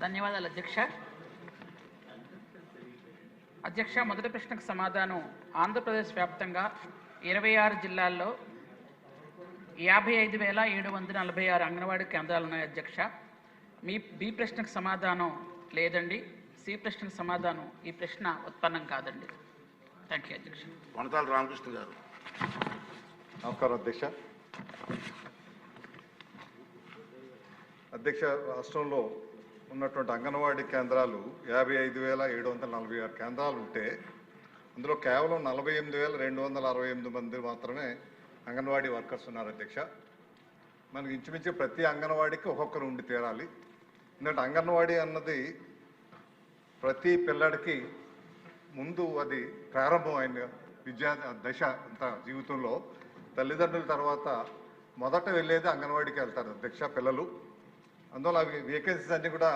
ధన్యవాదాలు అధ్యక్ష. అధ్యక్ష మొదటి ప్రశ్నకు సమాధానం. ఆంధ్రప్రదేశ్ వ్యాప్తంగా ఇరవై ఆరు జిల్లాల్లో యాభై ఐదు వేల ఏడు వందల నలభై ఆరు అంగన్వాడీ కేంద్రాలు ఉన్నాయి అధ్యక్ష. మీ బి ప్రశ్నకు సమాధానం లేదండి. సి ప్రశ్నకు సమాధానం. ఈ ప్రశ్న ఉత్పన్నం కాదండి. థ్యాంక్ యూ అధ్యక్ష. వనతాల రామకృష్ణ గారు. నమస్కారం అధ్యక్ష. అధ్యక్ష రాష్ట్రంలో ఉన్నటువంటి అంగన్వాడీ కేంద్రాలు యాభై ఐదు వేల ఏడు వందల నలభై ఆరు కేంద్రాలు ఉంటే అందులో కేవలం నలభై ఎనిమిది వేల రెండు వందల అరవై ఎనిమిది మంది మాత్రమే అంగన్వాడీ వర్కర్స్ ఉన్నారు అధ్యక్ష. మనకి ఇంచుమించు ప్రతి అంగన్వాడీకి ఒక్కొక్కరు ఉండి తీరాలి. ఎందుకంటే అంగన్వాడీ అన్నది ప్రతి పిల్లడికి ముందు అది ప్రారంభమైన విద్యా దశ అంత జీవితంలో. తల్లిదండ్రుల తర్వాత మొదట వెళ్ళేది అంగన్వాడీకి వెళ్తారు అధ్యక్ష పిల్లలు. అందువల్ల అవి వేకెన్సీస్ అన్నీ కూడా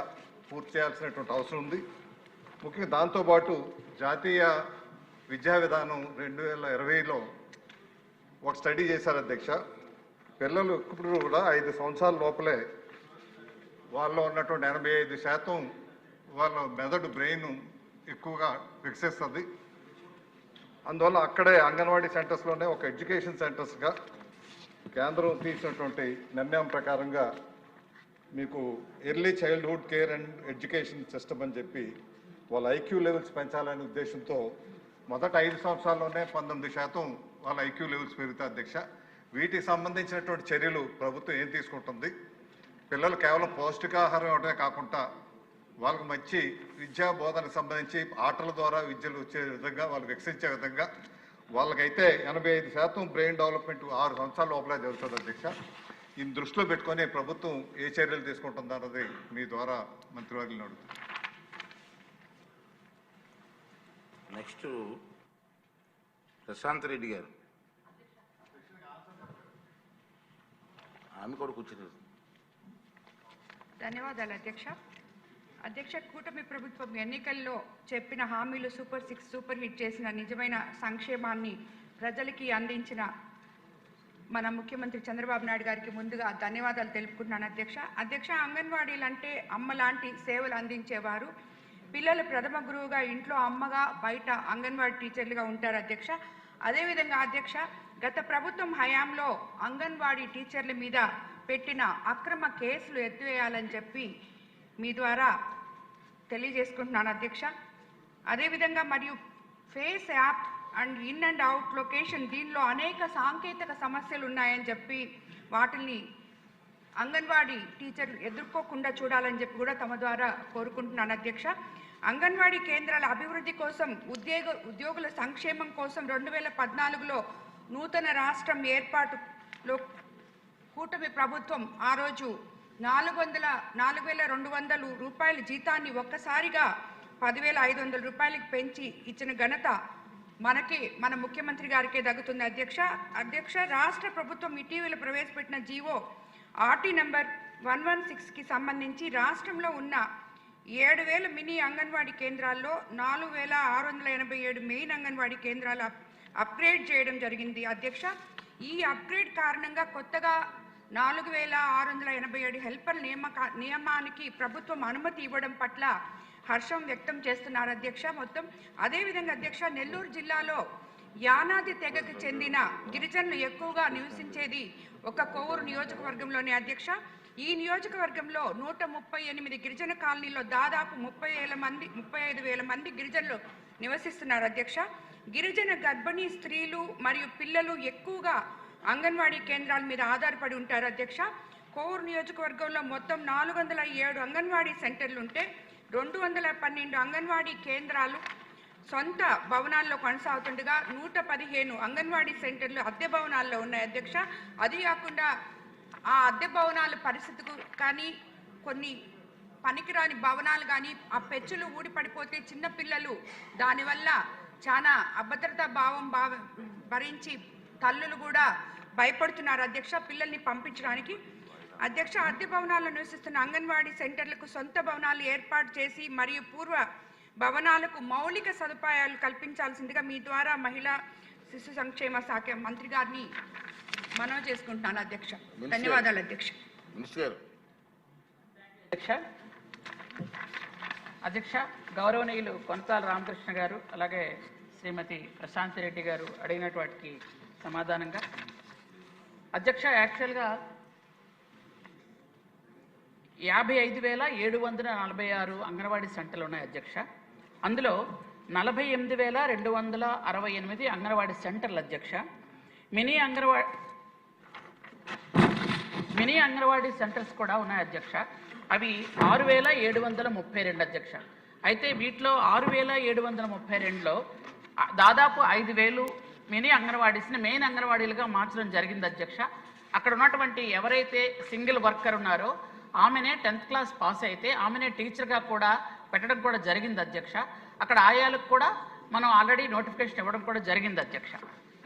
పూర్తి చేయాల్సినటువంటి అవసరం ఉంది. ముఖ్యంగా దాంతోపాటు జాతీయ విద్యా విధానం రెండు వేల ఇరవైలో ఒక స్టడీ చేశారు అధ్యక్ష. పిల్లలు ఇప్పుడు కూడా ఐదు సంవత్సరాల లోపలే వాళ్ళు ఉన్నటువంటి ఎనభై ఐదు శాతం వాళ్ళ మెదడు బ్రెయిన్ ఎక్కువగా వికసిస్తుంది అందువల్ల అక్కడే అంగన్వాడీ సెంటర్స్లోనే ఒక ఎడ్యుకేషన్ సెంటర్స్గా కేంద్రం తీసినటువంటి నిర్ణయం ప్రకారంగా మీకు early childhood care and education system అని చెప్పి వాళ్ళ ఐక్యూ లెవెల్స్ పెంచాలనే ఉద్దేశంతో మొదట ఐదు సంవత్సరాల్లోనే పంతొమ్మిది శాతం వాళ్ళ ఐక్యూ లెవెల్స్ పెరుగుతాయి అధ్యక్ష. వీటికి సంబంధించినటువంటి చర్యలు ప్రభుత్వం ఏం తీసుకుంటుంది? పిల్లలు కేవలం పౌష్టికాహారం ఇవ్వడమే కాకుండా వాళ్ళకు మంచి విద్యా బోధనకు సంబంధించి ఆటల ద్వారా విద్యలు వచ్చే విధంగా వాళ్ళు వికసించే విధంగా వాళ్ళకైతే ఎనభై ఐదు శాతం బ్రెయిన్ డెవలప్మెంట్ ఆరు సంవత్సరాల లోపలే జరుగుతుంది అధ్యక్ష. ఈ దృష్టిలో పెట్టుకొని ప్రభుత్వం ఏ చర్యలు తీసుకుంటుందో అన్నది మీ ద్వారా మంత్రివర్యులను అడుగుతుంది నెక్స్ట్ ప్రశాంత్ రెడ్డి గారు. ఆమె కూడా కూర్చున్నారు ధన్యవాదాలు అధ్యక్ష. అధ్యక్ష కూటమి ప్రభుత్వం ఎన్నికల్లో చెప్పిన హామీలు సూపర్ సిక్స్ సూపర్ హిట్ చేసిన నిజమైన సంక్షేమాన్ని ప్రజలకి అందించిన మన ముఖ్యమంత్రి చంద్రబాబు నాయుడు గారికి ముందుగా ధన్యవాదాలు తెలుపుకుంటున్నాను అధ్యక్ష. అధ్యక్ష అంగన్వాడీలు అంటే అమ్మ లాంటి సేవలు అందించేవారు. పిల్లలు ప్రథమ గురువుగా ఇంట్లో అమ్మగా బయట అంగన్వాడీ టీచర్లుగా ఉంటారు అధ్యక్ష. అదేవిధంగా అధ్యక్ష గత ప్రభుత్వం హయాంలో అంగన్వాడీ టీచర్ల మీద పెట్టిన అక్రమ కేసులు ఎత్తివేయాలని చెప్పి మీ ద్వారా తెలియజేసుకుంటున్నాను అధ్యక్ష. అదేవిధంగా మరియు face app and in and out location దీనిలో అనేక సాంకేతిక సమస్యలు ఉన్నాయని చెప్పి వాటిని అంగన్వాడీ టీచర్లు ఎదుర్కోకుండా చూడాలని చెప్పి కూడా తమ ద్వారా కోరుకుంటున్నాను అధ్యక్ష. అంగన్వాడీ కేంద్రాల అభివృద్ధి కోసం ఉద్యోగ ఉద్యోగుల సంక్షేమం కోసం రెండు వేల పద్నాలుగులో నూతన రాష్ట్రం ఏర్పాటులో కూటమి ప్రభుత్వం ఆ రోజు నాలుగు వందల నాలుగు వేల రెండు వందలు రూపాయల జీతాన్ని ఒక్కసారిగా పదివేల ఐదు వందల రూపాయలకి పెంచి ఇచ్చిన ఘనత మనకి మన ముఖ్యమంత్రి గారికే దగ్గుతుంది అధ్యక్ష అధ్యక్ష రాష్ట్ర ప్రభుత్వం ఇటీవల ప్రవేశపెట్టిన GO RT number one one సిక్స్కి సంబంధించి రాష్ట్రంలో ఉన్న ఏడు వేల మినీ అంగన్వాడీ కేంద్రాల్లో నాలుగు వేల ఆరు వందల ఎనభై ఏడు మెయిన్ అంగన్వాడీ కేంద్రాలు అప్గ్రేడ్ చేయడం జరిగింది. అధ్యక్ష ఈ అప్గ్రేడ్ కారణంగా కొత్తగా నాలుగు వేల ఆరు వందల ఎనభై ఏడు హెల్పర్ నియామక నియమానికి ప్రభుత్వం అనుమతి ఇవ్వడం పట్ల హర్షం వ్యక్తం చేస్తున్నారు అధ్యక్ష. మొత్తం అదేవిధంగా అధ్యక్ష నెల్లూరు జిల్లాలో యానాది తెగకు చెందిన గిరిజనులు ఎక్కువగా నివసించేది ఒక కొవ్వూరు నియోజకవర్గంలోని అధ్యక్ష. ఈ నియోజకవర్గంలో నూట ముప్పై ఎనిమిది గిరిజన కాలనీలో దాదాపు ముప్పై వేల మంది ముప్పై ఐదు వేల మంది గిరిజనులు నివసిస్తున్నారు అధ్యక్ష. గిరిజన గర్భిణీ స్త్రీలు మరియు పిల్లలు ఎక్కువగా అంగన్వాడీ కేంద్రాల మీద ఆధారపడి ఉంటారు అధ్యక్ష. కోవూరు నియోజకవర్గంలో మొత్తం నాలుగు వందల ఏడు అంగన్వాడీ సెంటర్లు ఉంటే రెండు వందల పన్నెండు అంగన్వాడీ కేంద్రాలు సొంత భవనాల్లో కొనసాగుతుండగా నూట పదిహేను అంగన్వాడీ సెంటర్లు అద్దె భవనాల్లో ఉన్నాయి అధ్యక్ష. అది కాకుండా ఆ అద్దె భవనాల పరిస్థితికు కానీ కొన్ని పనికిరాని భవనాలు కానీ ఆ పెచ్చులు ఊడిపడిపోతే చిన్నపిల్లలు దానివల్ల చాలా అభద్రతా భావం భావ భరించి తల్లులు కూడా భయపడుతున్నారు అధ్యక్ష. పిల్లల్ని పంపించడానికి అధ్యక్ష అద్దె భవనాల్లో నివసిస్తున్న అంగన్వాడీ సెంటర్లకు సొంత భవనాలు ఏర్పాటు చేసి మరియు పూర్వ భవనాలకు మౌలిక సదుపాయాలు కల్పించాల్సిందిగా మీ ద్వారా మహిళా శిశు సంక్షేమ శాఖ మంత్రి గారిని మనవి చేసుకుంటున్నాను అధ్యక్ష. ధన్యవాదాలు అధ్యక్ష. అధ్యక్ష. అధ్యక్ష గౌరవనీయులు కొనతాల రామకృష్ణ గారు అలాగే శ్రీమతి ప్రశాంతి రెడ్డి గారు అడిగినటువంటి వాటికి సమాధానంగా. అధ్యక్ష యాక్చువల్గా యాభై ఐదు వేల ఏడు వందల నలభై ఆరు అంగన్వాడీ సెంటర్లు ఉన్నాయి అధ్యక్ష. అందులో నలభై ఎనిమిది వేల రెండు వందల అరవై ఎనిమిది అంగన్వాడీ సెంటర్లు అధ్యక్ష. Mini anganwadi mini anganwadi centres కూడా ఉన్నాయి అధ్యక్ష. అవి ఆరు వేల ఏడు వందల ముప్పై రెండు అధ్యక్ష. అయితే వీటిలో ఆరు వేల ఏడు వందల ముప్పై రెండులో దాదాపు ఐదు వేలు మినీ అంగన్వాడీస్ని మెయిన్ అంగన్వాడీలుగా మార్చడం జరిగింది అధ్యక్ష. అక్కడ ఉన్నటువంటి ఎవరైతే సింగిల్ వర్కర్ ఉన్నారో ఆమెనే టెన్త్ క్లాస్ పాస్ అయితే ఆమెనే టీచర్గా కూడా పెట్టడం కూడా జరిగింది అధ్యక్ష. అక్కడ ఆయాలకు కూడా మనం ఆల్రెడీ నోటిఫికేషన్ ఇవ్వడం కూడా జరిగింది అధ్యక్ష.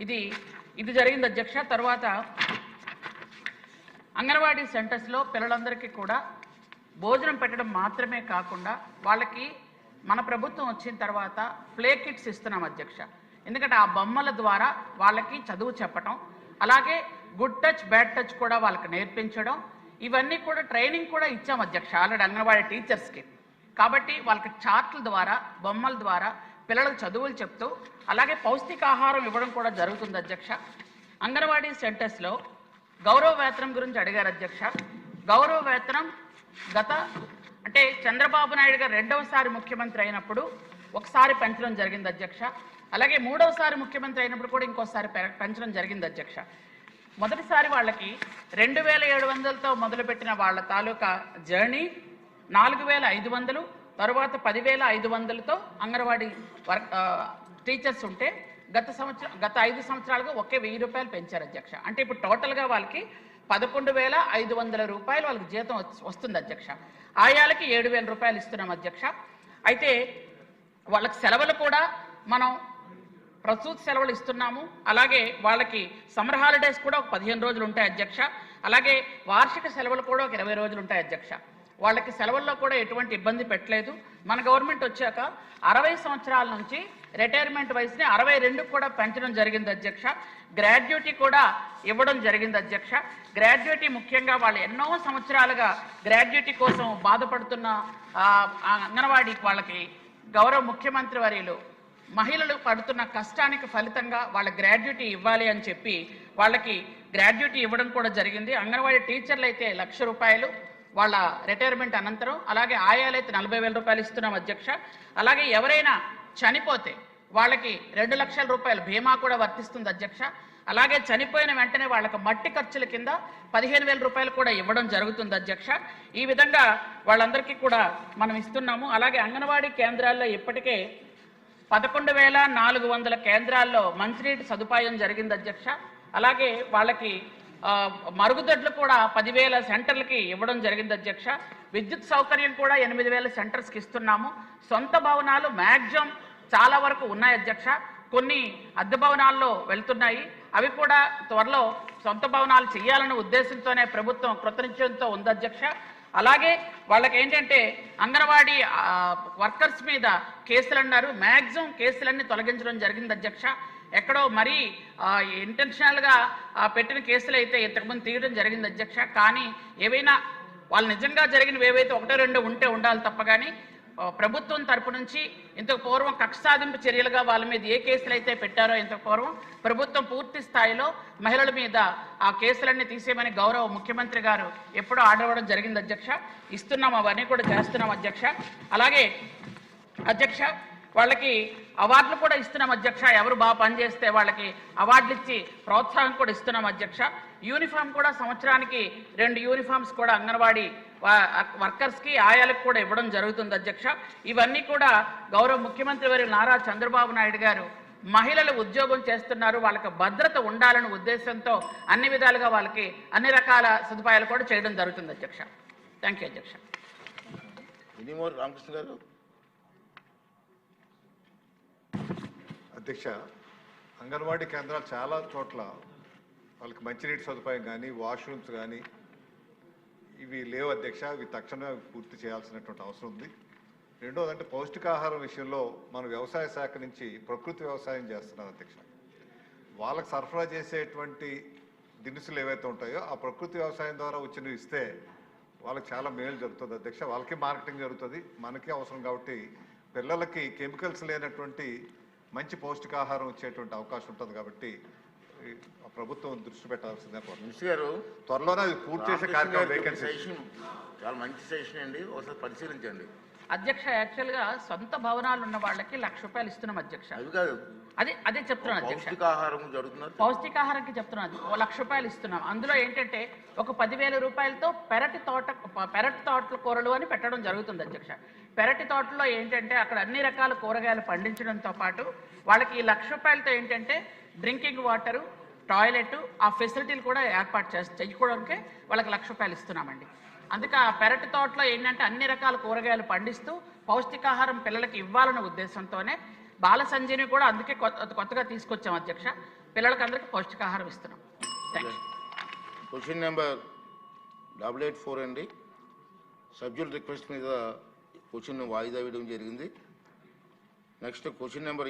ఇది ఇది జరిగింది అధ్యక్ష. తర్వాత అంగన్వాడీ సెంటర్స్లో పిల్లలందరికీ కూడా భోజనం పెట్టడం మాత్రమే కాకుండా వాళ్ళకి మన ప్రభుత్వం వచ్చిన తర్వాత ప్లే కిట్స్ ఇస్తున్నాం అధ్యక్ష. ఎందుకంటే ఆ బొమ్మల ద్వారా వాళ్ళకి చదువు చెప్పటం అలాగే గుడ్ టచ్ బ్యాడ్ టచ్ కూడా వాళ్ళకి నేర్పించడం ఇవన్నీ కూడా ట్రైనింగ్ కూడా ఇచ్చాం అధ్యక్ష ఆల్రెడీ అంగన్వాడీ టీచర్స్కి. కాబట్టి వాళ్ళకి చార్ట్ల ద్వారా బొమ్మల ద్వారా పిల్లలకు చదువులు చెప్తూ అలాగే పౌష్టికాహారం ఇవ్వడం కూడా జరుగుతుంది అధ్యక్ష. అంగన్వాడీ సెంటర్స్లో గౌరవ వేతనం గురించి అడిగారు అధ్యక్ష. గౌరవ వేతనం గత అంటే చంద్రబాబు నాయుడు గారు రెండవసారి ముఖ్యమంత్రి అయినప్పుడు ఒకసారి పెంచడం జరిగింది అధ్యక్ష. అలాగే మూడవసారి ముఖ్యమంత్రి అయినప్పుడు కూడా ఇంకోసారి పెంచడం జరిగింది అధ్యక్ష. మొదటిసారి వాళ్ళకి రెండు వేల ఏడు వందలతో మొదలుపెట్టిన వాళ్ళ తాలూకా జర్నీ నాలుగు వేల ఐదు వందలు తరువాత పదివేల ఐదు వందలతో అంగన్వాడీ వర్క్ టీచర్స్ ఉంటే గత సంవత్సరం గత ఐదు సంవత్సరాలుగా ఒకే వెయ్యి రూపాయలు పెంచారు అధ్యక్ష. అంటే ఇప్పుడు టోటల్గా వాళ్ళకి పదకొండు వేల ఐదు వందల రూపాయలు వాళ్ళకి జీతం వస్తుంది అధ్యక్ష. ఆయాలకి ఏడు వేల రూపాయలు ఇస్తున్నాం అధ్యక్ష. అయితే వాళ్ళకి సెలవులు కూడా మనం ప్రసూతి సెలవులు ఇస్తున్నాము. అలాగే వాళ్ళకి సమ్మర్ హాలిడేస్ కూడా ఒక పదిహేను రోజులు ఉంటాయి అధ్యక్ష. అలాగే వార్షిక సెలవులు కూడా ఒక ఇరవై రోజులు ఉంటాయి అధ్యక్ష. వాళ్ళకి సెలవుల్లో కూడా ఎటువంటి ఇబ్బంది పెట్టలేదు. మన గవర్నమెంట్ వచ్చాక అరవై సంవత్సరాల నుంచి రిటైర్మెంట్ వయసుని అరవై రెండుకు కూడా పెంచడం జరిగింది అధ్యక్ష. గ్రాడ్యుయేటీ కూడా ఇవ్వడం జరిగింది అధ్యక్ష. గ్రాడ్యుయేటీ ముఖ్యంగా వాళ్ళు ఎన్నో సంవత్సరాలుగా గ్రాడ్యుయేటీ కోసం బాధపడుతున్న ఆ, అంగన్వాడీ వాళ్ళకి గౌరవ ముఖ్యమంత్రి వర్యులు మహిళలు పడుతున్న కష్టానికి ఫలితంగా వాళ్ళ గ్రాడ్యుయేటీ ఇవ్వాలి అని చెప్పి వాళ్ళకి గ్రాడ్యుయేటీ ఇవ్వడం కూడా జరిగింది. అంగన్వాడీ టీచర్లు అయితే లక్ష రూపాయలు వాళ్ళ రిటైర్మెంట్ అనంతరం అలాగే ఆయాలు అయితే నలభై వేల రూపాయలు ఇస్తున్నాం అధ్యక్ష. అలాగే ఎవరైనా చనిపోతే వాళ్ళకి రెండు లక్షల రూపాయలు బీమా కూడా వర్తిస్తుంది అధ్యక్ష. అలాగే చనిపోయిన వెంటనే వాళ్ళకి మట్టి ఖర్చుల కింద పదిహేను వేల రూపాయలు కూడా ఇవ్వడం జరుగుతుంది అధ్యక్ష. ఈ విధంగా వాళ్ళందరికీ కూడా మనం ఇస్తున్నాము. అలాగే అంగన్వాడీ కేంద్రాల్లో ఇప్పటికే పదకొండు వేల నాలుగు వందల కేంద్రాల్లో మంచినీటి సదుపాయం జరిగింది అధ్యక్ష. అలాగే వాళ్ళకి మరుగుదొడ్లు కూడా పదివేల సెంటర్లకి ఇవ్వడం జరిగింది అధ్యక్ష. విద్యుత్ సౌకర్యం కూడా ఎనిమిది వేల సెంటర్స్కి ఇస్తున్నాము. సొంత భవనాలు మ్యాక్సిమం చాలా వరకు ఉన్నాయి అధ్యక్ష. కొన్ని అద్దె భవనాల్లో వెళ్తున్నాయి. అవి కూడా త్వరలో సొంత భవనాలు చేయాలనే ఉద్దేశంతోనే ప్రభుత్వం కృతనిశ్చయంతో ఉంది అధ్యక్ష. అలాగే వాళ్ళకి ఏంటంటే అంగన్వాడీ వర్కర్స్ మీద కేసులు అన్నారు మ్యాక్సిమం కేసులన్నీ తొలగించడం జరిగింది అధ్యక్ష. ఎక్కడో మరీ ఇంటెన్షనల్గా పెట్టిన కేసులు అయితే ఇంతకుముందు తీయడం జరిగింది అధ్యక్ష. కానీ ఏవైనా వాళ్ళు నిజంగా జరిగినవి ఏవైతే ఒకటో రెండు ఉంటే ఉండాలి తప్ప కానీ ప్రభుత్వం తరపు నుంచి ఇంతకు పూర్వం కక్ష సాధింపు చర్యలుగా వాళ్ళ మీద ఏ కేసులు అయితే పెట్టారో ఇంతకు పూర్వం ప్రభుత్వం పూర్తి స్థాయిలో మహిళల మీద ఆ కేసులన్నీ తీసేయమని గౌరవ ముఖ్యమంత్రి గారు ఎప్పుడో ఆర్డర్ ఇవ్వడం జరిగింది అధ్యక్ష. ఇస్తున్నాం అవన్నీ కూడా చేస్తున్నాం అధ్యక్ష. అలాగే అధ్యక్ష వాళ్ళకి అవార్డులు కూడా ఇస్తున్నాం అధ్యక్ష. ఎవరు బాగా పనిచేస్తే వాళ్ళకి అవార్డులు ఇచ్చి ప్రోత్సాహం కూడా ఇస్తున్నాం అధ్యక్ష. యూనిఫామ్ కూడా సంవత్సరానికి రెండు యూనిఫామ్స్ కూడా అంగన్వాడీ వర్కర్స్కి ఆయాలకు కూడా ఇవ్వడం జరుగుతుంది అధ్యక్ష. ఇవన్నీ కూడా గౌరవ ముఖ్యమంత్రి వారి నారా చంద్రబాబు నాయుడు గారు మహిళలు ఉద్యోగం చేస్తున్నారు వాళ్ళకి భద్రత ఉండాలనే ఉద్దేశంతో అన్ని విధాలుగా వాళ్ళకి అన్ని రకాల సదుపాయాలు కూడా చేయడం జరుగుతుంది అధ్యక్ష. థ్యాంక్ యూ అధ్యక్ష. రామకృష్ణ గారు? అధ్యక్ష అంగన్వాడీ కేంద్రాలు చాలా చోట్ల వాళ్ళకి మంచినీటి సదుపాయం కానీ వాష్రూమ్స్ కానీ ఇవి లేవు అధ్యక్ష ఇవి తక్షణమే పూర్తి చేయాల్సినటువంటి అవసరం ఉంది. రెండోది అంటే పౌష్టికాహారం విషయంలో మన వ్యవసాయ శాఖ నుంచి ప్రకృతి వ్యవసాయం చేస్తున్నారు అధ్యక్ష. వాళ్ళకి సరఫరా చేసేటువంటి దినుసులు ఏవైతే ఉంటాయో ఆ ప్రకృతి వ్యవసాయం ద్వారా వచ్చినవి ఇస్తే వాళ్ళకి చాలా మేలు జరుగుతుంది అధ్యక్ష. వాళ్ళకి మార్కెటింగ్ జరుగుతుంది మనకి అవసరం కాబట్టి పిల్లలకి కెమికల్స్ లేనటువంటి మంచి పౌష్టికాహారం వచ్చేటువంటి అవకాశం ఉంటుంది కాబట్టి ప్రభుత్వం దృష్టి పెట్టాల్సిందే. మినిస్టర్ గారు త్వరలోనే అది పూర్తి చేసే కార్యక్రమం గారి వేకెన్సీ సజెషన్ చాలా మంచి సజెషన్ అండి. ఒకసారి పరిశీలించండి. అధ్యక్ష యాక్చువల్గా సొంత భవనాలు ఉన్న వాళ్ళకి లక్ష రూపాయలు ఇస్తున్నాం అధ్యక్ష. అవి కాదు. అదే అదే చెప్తున్నాను అధ్యక్ష. పౌష్టికాహారం జరుగుతున్నారు పౌష్టికాహారంకి చెప్తున్నాను ఓ లక్ష రూపాయలు ఇస్తున్నాం. అందులో ఏంటంటే ఒక పదివేల రూపాయలతో పెరటి తోట పెరటి తోటల కూరలు అని పెట్టడం జరుగుతుంది అధ్యక్ష. పెరటి తోటలో ఏంటంటే అక్కడ అన్ని రకాల కూరగాయలు పండించడంతో పాటు వాళ్ళకి ఈ లక్ష రూపాయలతో ఏంటంటే డ్రింకింగ్ వాటరు టాయిలెట్ ఆ ఫెసిలిటీలు కూడా ఏర్పాటు చేసి చేయడానికి వాళ్ళకి లక్ష రూపాయలు ఇస్తున్నామండి. అందుకే ఆ పెరటి తోటలో ఏంటంటే అన్ని రకాల కూరగాయలు పండిస్తూ పౌష్టికాహారం పిల్లలకి ఇవ్వాలన్న ఉద్దేశంతోనే బాల సంజీని కూడా అందుకే కొత్త కొత్తగా తీసుకొచ్చాం అధ్యక్ష. పిల్లలకి అందరికీ పౌష్టికాహారం ఇస్తున్నాం. Question number double eight four అండి. సబ్జెక్ట్ రిక్వెస్ట్ మీద క్వశ్చన్ వాయిదా వేయడం జరిగింది. Next question number